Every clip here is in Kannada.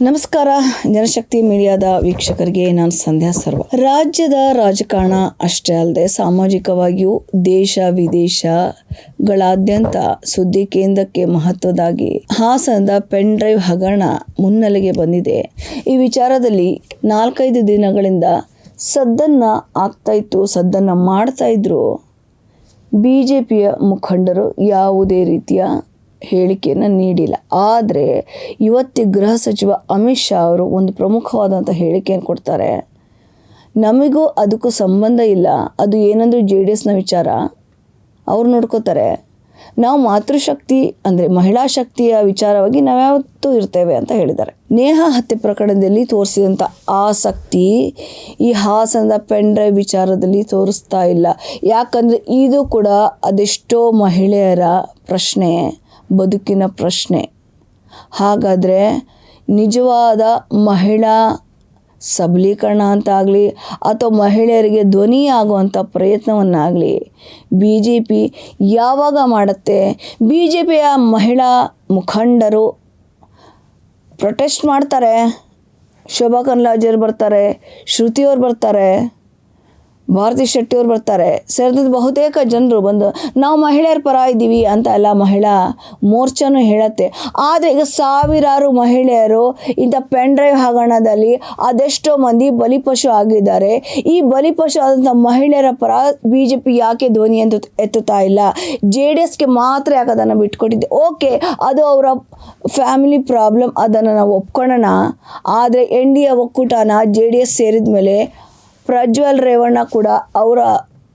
ನಮಸ್ಕಾರ. ಜನಶಕ್ತಿ ಮೀಡಿಯಾದ ವೀಕ್ಷಕರಿಗೆ ನಾನು ಸಂಧ್ಯಾ ಸರ್ವ. ರಾಜ್ಯದ ರಾಜಕಾರಣ ಅಷ್ಟೇ ಅಲ್ಲದೆ ಸಾಮಾಜಿಕವಾಗಿಯೂ ದೇಶ ವಿದೇಶಗಳಾದ್ಯಂತ ಸುದ್ದಿ ಕೇಂದ್ರಕ್ಕೆ ಮಹತ್ವದಾಗಿ ಹಾಸನದ ಪೆನ್ ಡ್ರೈವ್ ಹಗರಣ ಮುನ್ನೆಲೆಗೆ ಬಂದಿದೆ. ಈ ವಿಚಾರದಲ್ಲಿ ನಾಲ್ಕೈದು ದಿನಗಳಿಂದ ಸದ್ದನ್ನ ಆಗ್ತಾ ಇತ್ತು, ಸದ್ದನ್ನ ಮಾಡ್ತಾ ಇದ್ರು. ಬಿ ಜೆ ಪಿಯ ಮುಖಂಡರು ಯಾವುದೇ ರೀತಿಯ ಹೇಳಿಕೆಯನ್ನು ನೀಡಿಲ್ಲ. ಆದರೆ ಇವತ್ತಿ ಗೃಹ ಸಚಿವ ಅಮಿತ್ ಶಾ ಅವರು ಒಂದು ಪ್ರಮುಖವಾದಂಥ ಹೇಳಿಕೆಯನ್ನು ಕೊಡ್ತಾರೆ. ನಮಗೂ ಅದಕ್ಕೂ ಸಂಬಂಧ ಇಲ್ಲ. ಅದು ಏನಂದ್ರೆ ಜೆ ಡಿ ಎಸ್ನ ವಿಚಾರ? ಅವ್ರು ನೋಡ್ಕೋತಾರೆ. ನಾವು ಮಾತೃಶಕ್ತಿ ಅಂದರೆ ಮಹಿಳಾ ಶಕ್ತಿಯ ವಿಚಾರವಾಗಿ ನಾವ್ಯಾವತ್ತೂ ಇರ್ತೇವೆ ಅಂತ ಹೇಳಿದ್ದಾರೆ. ನೇಹ ಹತ್ಯೆ ಪ್ರಕರಣದಲ್ಲಿ ತೋರಿಸಿದಂಥ ಆಸಕ್ತಿ ಈ ಹಾಸನದ ಪೆನ್ ಡ್ರೈವ್ ವಿಚಾರದಲ್ಲಿ ತೋರಿಸ್ತಾ ಇಲ್ಲ. ಯಾಕಂದರೆ ಇದು ಕೂಡ ಅದೆಷ್ಟೋ ಮಹಿಳೆಯರ ಪ್ರಶ್ನೆ. ಬದುಕಿನ ಪ್ರಶ್ನೆ. ಹಾಗಾದರೆ ನಿಜವಾದ ಮಹಿಳಾ ಸಬಲೀಕರಣ ಅಂತಾಗಲಿ ಅಥವಾ ಮಹಿಳೆಯರಿಗೆ ಧ್ವನಿ ಆಗುವಂಥ ಪ್ರಯತ್ನವನ್ನಾಗಲಿ ಬಿ ಜೆ ಪಿ ಯಾವಾಗ ಮಾಡುತ್ತೆ? ಬಿ ಜೆ ಪಿಯ ಮಹಿಳಾ ಮುಖಂಡರು ಪ್ರೊಟೆಸ್ಟ್ ಮಾಡ್ತಾರೆ. ಶೋಭಾ ಕನ್ಲಾಜರು ಬರ್ತಾರೆ ಶ್ರುತಿಯವ್ರು ಬರ್ತಾರೆ. ಭಾರತಿ ಶೆಟ್ಟಿಯವರು ಬರ್ತಾರೆ. ಸೇರಿದ ಬಹುತೇಕ ಜನರು ಬಂದು, ನಾವು ಮಹಿಳೆಯರ ಪರ ಇದ್ದೀವಿ ಅಂತ ಎಲ್ಲ ಮಹಿಳಾ ಮೋರ್ಚಾನು ಹೇಳತ್ತೆ. ಆದರೆ ಈಗ ಸಾವಿರಾರು ಮಹಿಳೆಯರು ಇಂಥ ಪೆನ್ ಡ್ರೈವ್ ಹಗರಣದಲ್ಲಿ ಅದೆಷ್ಟೋ ಮಂದಿ ಬಲಿಪಶು ಆಗಿದ್ದಾರೆ. ಈ ಬಲಿಪಶು ಆದಂಥ ಮಹಿಳೆಯರ ಪರ ಬಿ ಜೆ ಪಿ ಯಾಕೆ ಧ್ವನಿ ಅಂತ ಎತ್ತುತ್ತಾ ಇಲ್ಲ? ಜೆ ಡಿ ಎಸ್ಗೆ ಮಾತ್ರ ಯಾಕೆ ಅದನ್ನು ಬಿಟ್ಕೊಟ್ಟಿದ್ದೆ? ಓಕೆ, ಅದು ಅವರ ಫ್ಯಾಮಿಲಿ ಪ್ರಾಬ್ಲಮ್, ಅದನ್ನು ನಾವು ಒಪ್ಕೊಳ್ಳೋಣ. ಆದರೆ ಎನ್ ಡಿ ಎ ಒಕ್ಕೂಟನ ಜೆ ಡಿ ಎಸ್ ಸೇರಿದ ಮೇಲೆ ಪ್ರಜ್ವಲ್ ರೇವಣ್ಣ ಕೂಡ ಅವರ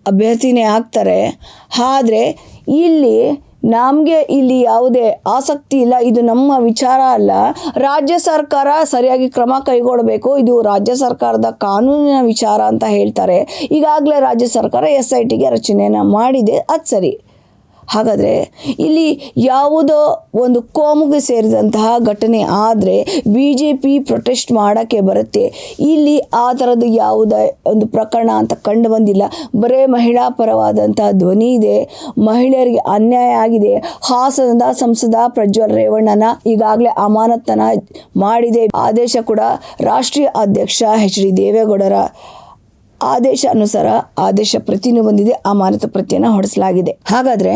ಅಭ್ಯರ್ಥಿನೇ ಆಗ್ತಾರೆ. ಆದರೆ ಇಲ್ಲಿ ನಮಗೆ ಇಲ್ಲಿ ಯಾವುದೇ ಆಸಕ್ತಿ ಇಲ್ಲ. ಇದು ನಮ್ಮ ವಿಚಾರ ಅಲ್ಲ. ರಾಜ್ಯ ಸರ್ಕಾರ ಸರಿಯಾಗಿ ಕ್ರಮ ಕೈಗೊಳ್ಳಬೇಕು. ಇದು ರಾಜ್ಯ ಸರ್ಕಾರದ ಕಾನೂನಿನ ವಿಚಾರ ಅಂತ ಹೇಳ್ತಾರೆ. ಈಗಾಗಲೇ ರಾಜ್ಯ ಸರ್ಕಾರ ಎಸ್ ಐ ಟಿಗೆ ರಚನೆಯನ್ನು ಮಾಡಿದೆ. ಅದು ಸರಿ. ಹಾಗಾದರೆ ಇಲ್ಲಿ ಯಾವುದೋ ಒಂದು ಕೋಮುಗೆ ಸೇರಿದಂತಹ ಘಟನೆ ಆದರೆ ಬಿ ಜೆ ಪಿ ಪ್ರೊಟೆಸ್ಟ್ ಮಾಡೋಕ್ಕೆ ಬರುತ್ತೆ. ಇಲ್ಲಿ ಆ ಥರದ್ದು ಯಾವುದೇ ಒಂದು ಪ್ರಕರಣ ಅಂತ ಕಂಡು ಬಂದಿಲ್ಲ. ಬರೇ ಮಹಿಳಾ ಪರವಾದಂತಹ ಧ್ವನಿ ಇದೆ. ಮಹಿಳೆಯರಿಗೆ ಅನ್ಯಾಯ ಆಗಿದೆ. ಹಾಸನದ ಸಂಸದ ಪ್ರಜ್ವಲ್ ರೇವಣ್ಣನ ಈಗಾಗಲೇ ಅಮಾನತನ ಮಾಡಿದೆ. ಆದೇಶ ಕೂಡ ರಾಷ್ಟ್ರೀಯ ಅಧ್ಯಕ್ಷ ಎಚ್ ಡಿ ದೇವೇಗೌಡರ ಆದೇಶ ಅನುಸಾರ ಆದೇಶ ಪ್ರತಿನೂ ಬಂದಿದೆ ಅಮಾನತು ಪ್ರತಿಯನ್ನು ಹೊಡೆಸಲಾಗಿದೆ ಹಾಗಾದರೆ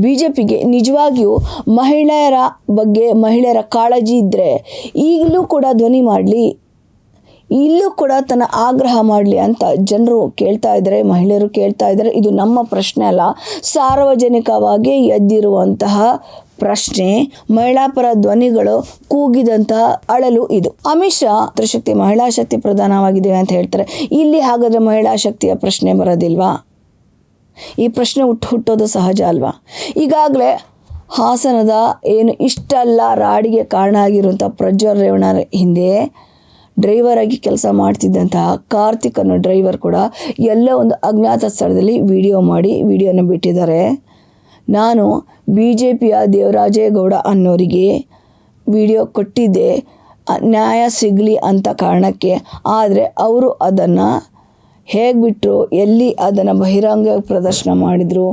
ಬಿಜೆಪಿಗೆ ನಿಜವಾಗಿಯೂ ಮಹಿಳೆಯರ ಬಗ್ಗೆ ಮಹಿಳೆಯರ ಕಾಳಜಿ ಇದ್ದರೆ ಈಗಲೂ ಕೂಡ ಧ್ವನಿ ಮಾಡಲಿ ಇಲ್ಲೂ ಕೂಡ ತನ್ನ ಆಗ್ರಹ ಮಾಡಲಿ ಅಂತ ಜನರು ಕೇಳ್ತಾ ಇದ್ದಾರೆ, ಮಹಿಳೆಯರು ಕೇಳ್ತಾ ಇದ್ದಾರೆ. ಇದು ನಮ್ಮ ಪ್ರಶ್ನೆ ಅಲ್ಲ, ಸಾರ್ವಜನಿಕವಾಗಿ ಎದ್ದಿರುವಂತಹ ಪ್ರಶ್ನೆ ಮಹಿಳಾ ಪರ ಧ್ವನಿಗಳು ಕೂಗಿದಂತಹ ಅಳಲು ಇದು. ಅಮಿತ್ ಶಾ, ತ್ರಿಶಕ್ತಿ ಮಹಿಳಾ ಶಕ್ತಿ ಪ್ರಧಾನವಾಗಿದೆ ಅಂತ ಹೇಳ್ತಾರೆ. ಇಲ್ಲಿ ಹಾಗಾದ್ರೆ ಮಹಿಳಾ ಶಕ್ತಿಯ ಪ್ರಶ್ನೆ ಬರೋದಿಲ್ವಾ? ಈ ಪ್ರಶ್ನೆ ಹುಟ್ಟು ಹುಟ್ಟೋದು ಸಹಜ ಅಲ್ವಾ? ಈಗಾಗಲೇ ಹಾಸನದ ಏನು ಇಷ್ಟಲ್ಲ ರಾಡಿಗೆ ಕಾರಣ ಆಗಿರುವಂಥ ಪ್ರಜ್ವಲ್ ರೇವಣ್ಣ ಹಿಂದೆ ಡ್ರೈವರ್ ಆಗಿ ಕೆಲಸ ಮಾಡ್ತಿದ್ದಂತಹ ಕಾರ್ತಿಕ್ ಅನ್ನೋ ಡ್ರೈವರ್ ಕೂಡ ಎಲ್ಲ ಒಂದು ಅಜ್ಞಾತ ಸ್ಥಳದಲ್ಲಿ ವಿಡಿಯೋ ಮಾಡಿ ವಿಡಿಯೋನ ಬಿಟ್ಟಿದ್ದಾರೆ. ನಾನು ಬಿ ಜೆ ಪಿಯ ದೇವರಾಜೇಗೌಡ ಅನ್ನೋರಿಗೆ ವಿಡಿಯೋ ಕೊಟ್ಟಿದ್ದೆ. ನ್ಯಾಯ ಸಿಗಲಿ ಅಂತ ಕಾರಣಕ್ಕೆ. ಆದರೆ ಅವರು ಅದನ್ನು ಹೇಗೆ ಬಿಟ್ಟರು ಎಲ್ಲಿ ಅದನ್ನು ಬಹಿರಂಗ ಪ್ರದರ್ಶನ ಮಾಡಿದರು,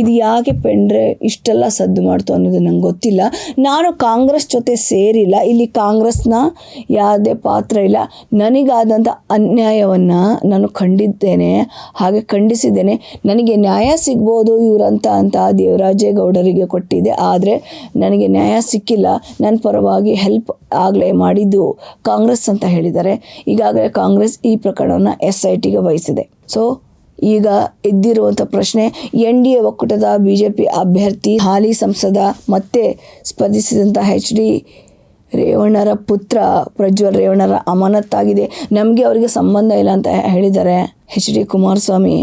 ಇದು ಯಾಕೆ ಪೆಂಡ್ರೆ ಇಷ್ಟೆಲ್ಲ ಸದ್ದು ಮಾಡ್ತು ಅನ್ನೋದು ನಂಗೆ ಗೊತ್ತಿಲ್ಲ. ನಾನು ಕಾಂಗ್ರೆಸ್ ಜೊತೆ ಸೇರಿಲ್ಲ, ಇಲ್ಲಿ ಕಾಂಗ್ರೆಸ್ನ ಯಾವುದೇ ಪಾತ್ರ ಇಲ್ಲ. ನನಗಾದಂಥ ಅನ್ಯಾಯವನ್ನು ನಾನು ಖಂಡಿದ್ದೇನೆ, ಹಾಗೆ ಖಂಡಿಸಿದ್ದೇನೆ. ನನಗೆ ನ್ಯಾಯ ಸಿಗ್ಬೋದು ಇವರಂತ ಅಂತ ದೇವರಾಜೇಗೌಡರಿಗೆ ಕೊಟ್ಟಿದೆ ಆದರೆ ನನಗೆ ನ್ಯಾಯ ಸಿಕ್ಕಿಲ್ಲ. ನನ್ನ ಪರವಾಗಿ ಹೆಲ್ಪ್ ಆಗಲೇ ಮಾಡಿದ್ದು ಕಾಂಗ್ರೆಸ್ ಅಂತ ಹೇಳಿದ್ದಾರೆ. ಈಗಾಗಲೇ ಕಾಂಗ್ರೆಸ್ ಈ ಪ್ರಕರಣವನ್ನು ಎಸ್ ಐ ಟಿಗೆ ವಹಿಸಿದೆ ಸೊ ಈಗ ಎದ್ದಿರುವಂಥ ಪ್ರಶ್ನೆ, ಎನ್ ಡಿ ಎ ಒಕ್ಕೂಟದ ಬಿ ಜೆ ಪಿ ಅಭ್ಯರ್ಥಿ, ಹಾಲಿ ಸಂಸದ, ಮತ್ತೆ ಸ್ಪರ್ಧಿಸಿದಂಥ ಎಚ್ ಡಿ ರೇವಣ್ಣರ ಪುತ್ರ ಪ್ರಜ್ವಲ್ ರೇವಣ್ಣರ ಅಮಾನತ್ತಾಗಿದೆ. ನಮಗೆ ಅವರಿಗೆ ಸಂಬಂಧ ಇಲ್ಲ ಅಂತ ಹೇಳಿದ್ದಾರೆ ಎಚ್ ಡಿ ಕುಮಾರಸ್ವಾಮಿ.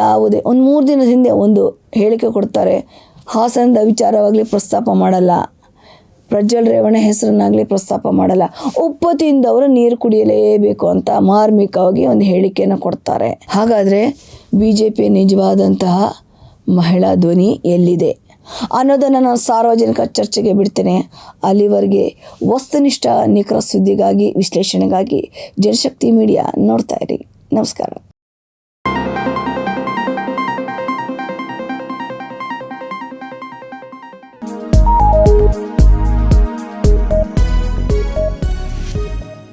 ಯಾವುದೇ, ಒಂದು ಮೂರು ದಿನದ ಹಿಂದೆ ಒಂದು ಹೇಳಿಕೆ ಕೊಡ್ತಾರೆ, ಹಾಸನದ ವಿಚಾರವಾಗಲಿ ಪ್ರಸ್ತಾಪ ಮಾಡಲ್ಲ. ಪ್ರಜ್ವಲ್ ರೇವಣ್ಣ ಹೆಸರನ್ನಾಗಲಿ ಪ್ರಸ್ತಾಪ ಮಾಡಲ್ಲ. ಉಪ್ಪು ತಿಂದವರು ನೀರು ಕುಡಿಯಲೇಬೇಕು ಅಂತ ಮಾರ್ಮಿಕವಾಗಿ ಒಂದು ಹೇಳಿಕೆಯನ್ನು ಕೊಡ್ತಾರೆ. ಹಾಗಾದರೆ ಬಿ ಜೆ ಪಿ ನಿಜವಾದಂತಹ ಮಹಿಳಾ ಧ್ವನಿ ಎಲ್ಲಿದೆ? ಅನ್ನೋದನ್ನು ನಾನು ಸಾರ್ವಜನಿಕ ಚರ್ಚೆಗೆ ಬಿಡ್ತೇನೆ. ಅಲ್ಲಿವರೆಗೆ ವಸ್ತುನಿಷ್ಠ ನಿಖರ ಸುದ್ದಿಗಾಗಿ, ವಿಶ್ಲೇಷಣೆಗಾಗಿ ಜನಶಕ್ತಿ ಮೀಡಿಯಾ ನೋಡ್ತಾ ಇರಿ. ನಮಸ್ಕಾರ.